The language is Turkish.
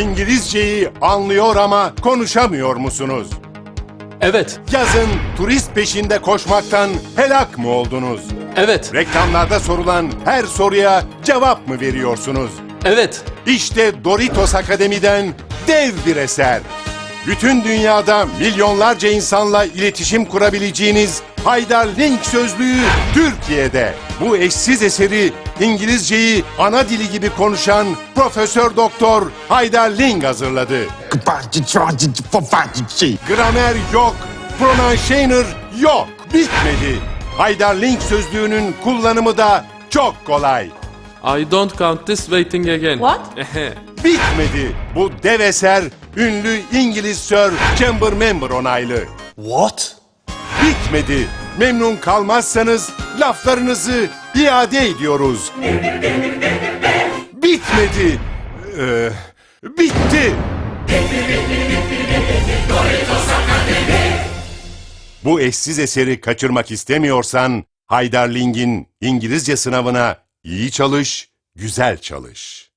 İngilizceyi anlıyor ama konuşamıyor musunuz? Evet, Yazın turist peşinde koşmaktan helak mı oldunuz? evet, Reklamlarda sorulan her soruya cevap mı veriyorsunuz? evet. İşte Doritos Akademi'den dev bir eser. Bütün dünyada milyonlarca insanla iletişim kurabileceğiniz Haydar Link sözlüğü Türkiye'de. Bu eşsiz eseri İngilizceyi ana dili gibi konuşan Profesör Doktor Haydar Link hazırladı. Gramer yok, pronunciator yok. Bitmedi. Haydar Link sözlüğünün kullanımı da çok kolay. I don't count this waiting again. What? Bitmedi. Bu dev eser ünlü İngiliz Sir Chamber Member onaylı. What? Bitmedi. Memnun kalmazsanız laflarınızı iade ediyoruz. Bitmedi. Ee, bitti. Bu eşsiz eseri kaçırmak istemiyorsan Haydar Link'in İngilizce sınavına iyi çalış, güzel çalış.